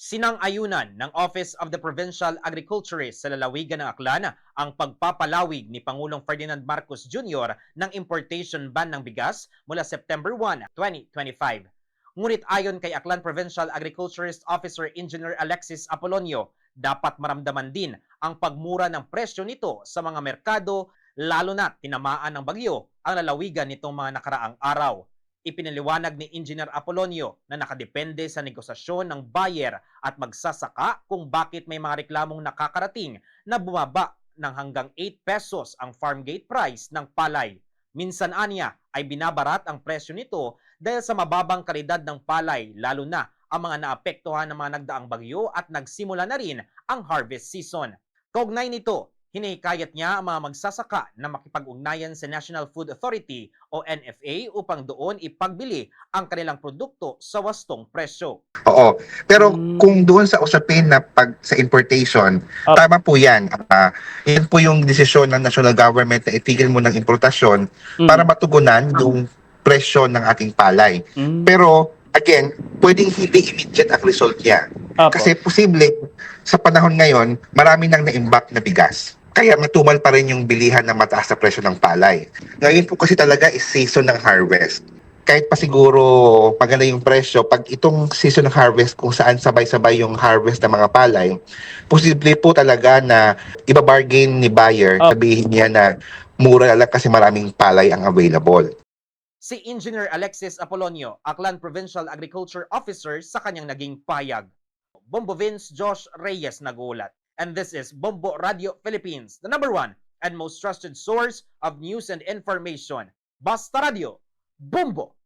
Sinang-ayunan ng Office of the Provincial Agriculturist sa lalawigan ng Aklan ang pagpapalawig ni Pangulong Ferdinand Marcos Jr. ng importation ban ng bigas mula September 1, 2025. Ngunit ayon kay Aklan Provincial Agriculturist Officer Engineer Alexis Apolonio, dapat maramdaman din ang pagmura ng presyo nito sa mga merkado lalo na tinamaan ng bagyo ang lalawigan nitong mga nakaraang araw. Ipinaliwanag ni Engineer Apolonio na nakadepende sa negosasyon ng buyer at magsasaka kung bakit may mga reklamong nakakarating na bumaba ng hanggang 8 pesos ang farm gate price ng palay. Minsan anya ay binabarat ang presyo nito dahil sa mababang kalidad ng palay lalo na ang mga naapektuhan ng mga nagdaang bagyo at nagsimula na rin ang harvest season. Kaugnay nito, hinihikayat niya ang mga magsasaka na makipag-ugnayan sa National Food Authority o NFA upang doon ipagbili ang kanilang produkto sa wastong presyo. Oo. Pero Mm. kung doon sa usapin na pag sa importation, Ah. tama po 'yan. Ah, yan po yung desisyon ng national government na itigil mo ng importasyon Mm. para matugunan yung presyo ng ating palay. Mm. Pero again, pwedeng hindi immediate ang result niya. Apo. Kasi posible sa panahon ngayon, marami nang naimbak na bigas. Kaya matumal pa rin yung bilihan ng mataas na presyo ng palay. Ngayon po kasi talaga is season ng harvest. Kahit pa siguro maganda yung presyo, pag itong season ng harvest kung saan sabay-sabay yung harvest ng mga palay, posible po talaga na ibabargain ni buyer, Ah. sabihin niya na mura lang kasi maraming palay ang available. Si Engineer Alexis Apolonio, Aklan Provincial Agriculture Officer sa kanyang naging payag. Bombo Vince Josh Reyes nagulat. And this is Bombo Radio Philippines, the number one and most trusted source of news and information. Basta Radio, Bombo!